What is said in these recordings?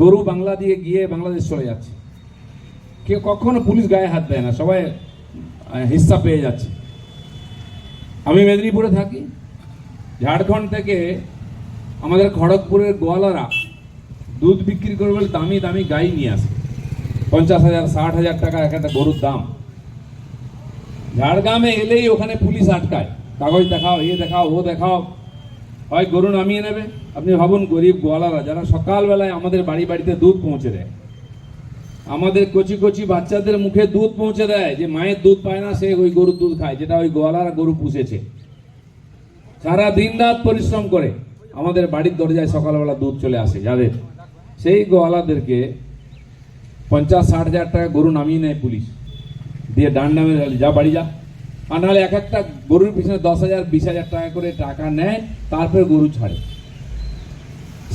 গরু বাংলা দিয়ে গিয়ে বাংলাদেশ চলে যাচ্ছে। কেউ কখনো পুলিশ গায়ে হাত দেয় না, সবাই হিস্সা পেয়ে যাচ্ছে। আমি মেদিনীপুরে থাকি। ঝাড়খণ্ড থেকে আমাদের খড়গপুরের গোয়ালারা দুধ বিক্রি করবে বলে দামি দামি গাই নিয়ে আসে। পঞ্চাশ হাজার, ষাট হাজার টাকা এক একটা গরুর দাম। ঝাড়গ্রামে এলেই ওখানে পুলিশ আটকায়। কাগজ দেখাও এ দেখাও, ও দেখাও। হয় গরু নামিয়ে নেবে। আপনি ভাবুন গরিব গোয়ালারা, যারা সকালবেলায় আমাদের বাড়ি বাড়িতে দুধ পৌঁছে দেয়। আমাদের কচি কচি বাচ্চাদের মুখে দুধ পৌঁছে দেয় যে মায়ের দুধ পায় না, সে ওই গরুর দুধ খায়, যেটা ওই গোয়ালারা গরু পুষেছে। সারা দিন রাত পরিশ্রম করে আমাদের বাড়ির দরজায় সকালবেলা দুধ চলে আসে, যাদের। সেই গোয়ালাদেরকে পঞ্চাশ, ষাট হাজার টাকা গরু নামিয়ে নেয় পুলিশ। দিয়ে ডান্ডা মেরে যা বাড়ি যা। আর নাহলে এক একটা গরুর পিছনে দশ হাজার, বিশ হাজার টাকা করে টাকা নেয়, তারপরে গরু ছাড়ে।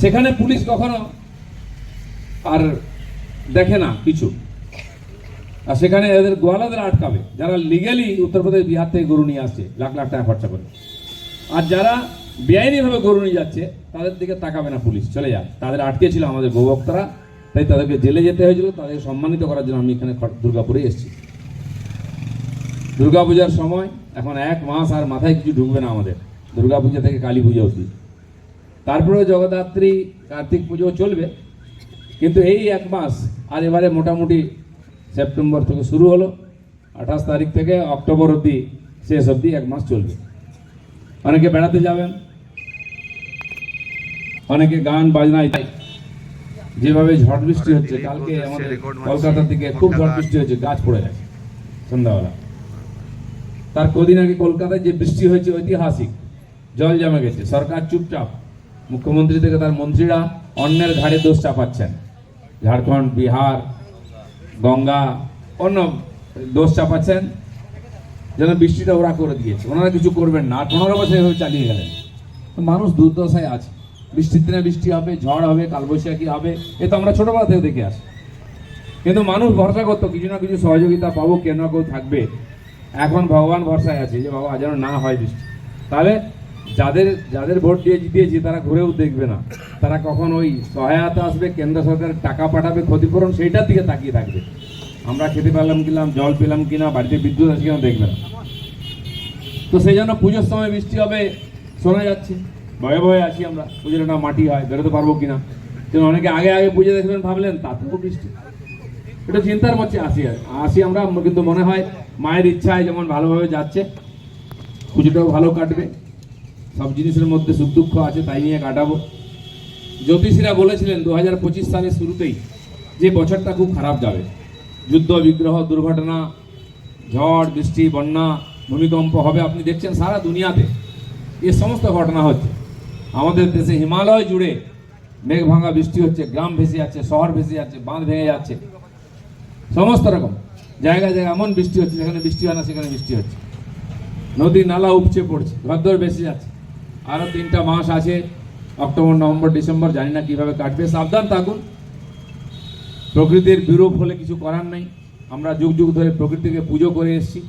সেখানে পুলিশ কখনো আর দেখে না কিছু। আর সেখানে এদের গোয়ালাদের আটকাবে। যারা লিগেলি উত্তরপ্রদেশ, বিহার থেকে গরু নিয়ে আসছে, লাখ লাখ টাকা খরচা করে। আর যারা বেআইনিভাবে গরু নিয়ে যাচ্ছে, তাদের দিকে তাকাবে না পুলিশ। চলে যায় তাদের আটকে ছিল আমাদের গোভক্তরা তাই তাদেরকে জেলে যেতে হয়েছিল। তাদেরকে সম্মানিত করার জন্য আমি এখানে দুর্গাপুরে এসেছি। দুর্গাপূজার সময় এখন এক মাস আর মাথায় কিছু ঢুকবে না আমাদের। দুর্গাপূজা থেকে কালী পুজো অবধি। তারপরে জগদ্ধাত্রী কার্তিক পুজো চলবে। কিন্তু এই এক মাস আর এবারে মোটামুটি সেপ্টেম্বর থেকে শুরু হলো। আঠাশ তারিখ থেকে অক্টোবর অবধি শেষ অবধি এক মাস চলবে। অনেকে বেড়াতে যাবেন। অনেকে গান বাজনায় তাই যেভাবে ঝড় বৃষ্টি হচ্ছে কালকে আমাদের কলকাতা থেকে খুব ঝড় বৃষ্টি হচ্ছে গাছ পড়ে গেছে সন্ধ্যাবেলা। তার কদিন আগে কলকাতায় যে বৃষ্টি হয়েছে ঐতিহাসিক, জল জমে গেছে, সরকার চুপচাপ। মুখ্যমন্ত্রী থেকে তার মন্ত্রীরা অন্যের ঘাড়ে দোষ চাপাচ্ছেন। ঝাড়খণ্ড, বিহার, গঙ্গা, অন্য দোষ চাপাচ্ছেন। যেন বৃষ্টিটা ওরা করে দিয়েছে। ওনারা কিছু করবেন না। পনেরো বছর এভাবে চালিয়ে গেলেন। মানুষ দুর্দশায় আছে। বৃষ্টির দিনে বৃষ্টি হবে, ঝড় হবে, কালবৈশাখী হবে, এ তো আমরা ছোটবেলা থেকে দেখে আসি। কিন্তু মানুষ ভরসা করতো, কিছু না কিছু সহযোগিতা পাবো কেউ না কেউ থাকবে। এখন ভগবান ভরসায় আছে যে বাবা, যেন না হয় বৃষ্টি। তাহলে যাদের যাদের ভোট দিয়ে জিতিয়েছি, তারা ঘুরেও দেখবে না। তারা কখন ওই সহায়তা আসবে, কেন্দ্র সরকারের টাকা পাঠাবে, ক্ষতিপূরণ, সেইটার দিকে তাকিয়ে থাকবে। আমরা খেতে পেলাম কিলাম জল পেলাম কিনা বাড়িতে বিদ্যুৎ আছে কিনা দেখবে না। তো সেই জন্য পুজোর সময় বৃষ্টি হবে, শোনা যাচ্ছে। ভয়ে ভয়ে আছি আমরা। পুজোর একটা মাটি হয়, বেরোতে পারব কিনা কিন্তু অনেকে আগে আগে পুজো দেখবেন ভাবলেন, তাতেও বৃষ্টি। এটা চিন্তার মধ্যে আসি আসি আমরা, কিন্তু মনে হয় মায়ের ইচ্ছায় যেমন ভালোভাবে যাচ্ছে, পুজোটাও ভালো কাটবে। সব জিনিসের মধ্যে সুখ দুঃখ আছে, তাই নিয়ে কাটাবো। জ্যোতিষীরা বলেছিলেন দু হাজার পঁচিশ সালের শুরুতেই যে বছরটা খুব খারাপ যাবে। যুদ্ধ, বিগ্রহ, দুর্ঘটনা, ঝড়, বৃষ্টি, বন্যা, ভূমিকম্প হবে। আপনি দেখছেন সারা দুনিয়াতে এ সমস্ত ঘটনা হচ্ছে। আমাদের দেশে হিমালয় জুড়ে মেঘ ভাঙা বৃষ্টি হচ্ছে, গ্রাম ভেসে যাচ্ছে, শহর ভেসে যাচ্ছে, বাঁধ ভেঙে যাচ্ছে। সমস্ত রকম। জায়গায় জায়গায় এমন বৃষ্টি হচ্ছে, যেখানে বৃষ্টি হয় না, সেখানে বৃষ্টি হচ্ছে। নদী, নালা উপচে পড়ছে, ঘরদোর বেশি যাচ্ছে। আরও তিনটা মাস আছে, অক্টোবর, নভেম্বর, ডিসেম্বর, জানি না কীভাবে কাটবে। সাবধান থাকুন। প্রকৃতির বিরূপ হলে কিছু করার নেই। আমরা যুগ যুগ ধরে প্রকৃতিকে পুজো করে এসেছি।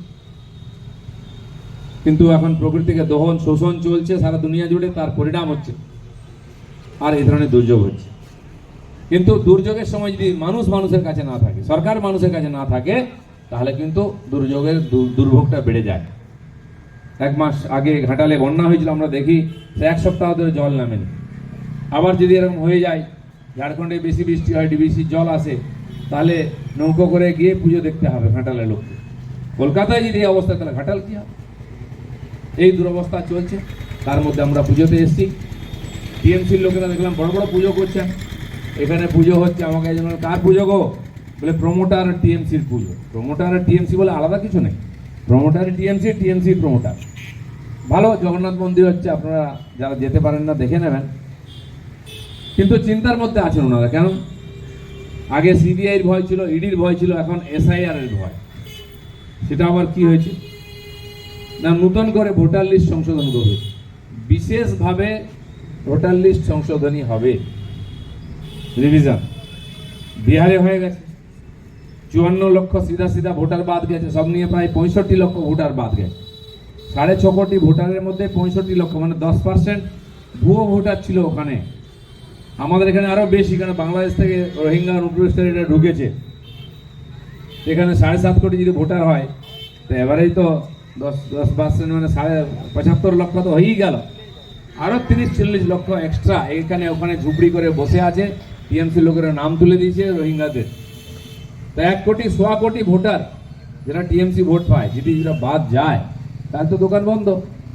কিন্তু এখন প্রকৃতিকে দহন, শোষণ চলছে সারা দুনিয়া জুড়ে, তার পরিণাম হচ্ছে। আর এই ধরনের দুর্যোগ হচ্ছে। কিন্তু দুর্যোগের সময় যদি মানুষ মানুষের কাছে না থাকে, সরকার মানুষের কাছে না থাকে, তাহলে কিন্তু দুর্যোগের দুর্ভোগটা বেড়ে যায়। এক মাস আগে ঘাটালে বন্যা হয়েছিল, আমরা দেখি সে এক সপ্তাহ ধরে জল নামেনি। আবার যদি এরকম হয়ে যায়, ঝাড়খণ্ডে বেশি বৃষ্টি হয়, ডিবিসির জল আসে, তাহলে নৌকো করে গিয়ে পুজো দেখতে হবে ঘাটালের লোককে। কলকাতায় যদি এই অবস্থা, তাহলে ঘাটাল কি হবে? এই দুরবস্থা চলছে। তার মধ্যে আমরা পুজোতে এসেছি। টিএমসির লোকেরা দেখলাম বড় বড় পুজো করছেন। এখানে পুজো হচ্ছে, আমাকে একজন কার পুজো গো? বলে প্রমোটার টিএমসির পুজো। প্রমোটার আর টিএমসি বলে আলাদা কিছু নেই। প্রমোটার টিএমসি টিএমসি প্রমোটার ভালো, জগন্নাথ মন্দির হচ্ছে, আপনারা যারা যেতে পারেন না, দেখে নেবেন। কিন্তু চিন্তার মধ্যে আছেন ওনারা, কেন? আগে সিবিআইয়ের ভয় ছিল, ইডির ভয় ছিল, এখন এসআইআর এর ভয়। সেটা আবার কি হয়েছে? না, নতুন করে ভোটার লিস্ট সংশোধন করবে। বিশেষভাবে ভোটার লিস্ট সংশোধনী হবে। রিভিশন বিহারে হয়ে গেছে। চুয়ান্ন লক্ষ সিধা সিধা ভোটার বাদ গেছে। সব নিয়ে প্রায় পঁয়ষট্টি লক্ষ ভোটার বাদ গেছে। সাড়ে ছ কোটি ভোটারের মধ্যে পঁয়ষট্টি লক্ষ মানে দশ পার্সেন্ট ভুয়ো ভোটার ছিল ওখানে। আমাদের এখানে আরও বেশি, কারণ বাংলাদেশ থেকে রোহিঙ্গা অনুপ্রবেশকারী এটা ঢুকেছে। এখানে সাড়ে সাত কোটি যদি ভোটার হয়, তো এবারেই তো দশ দশ পার্সেন্ট মানে সাড়ে পঁচাত্তর লক্ষ তো হয়েই গেল। আরও তিরিশ, চল্লিশ লক্ষ এক্সট্রা এখানে, ওখানে ঝুপড়ি করে বসে আছে। টিএমসি লোকেরা নাম তুলে দিয়েছে রোহিঙ্গাদের। তা এক কোটি, সোয়া কোটি ভোটার যারা টিএমসি ভোট পায়, যদি যারা বাদ যায়, তাহলে তো দোকান বন্ধ।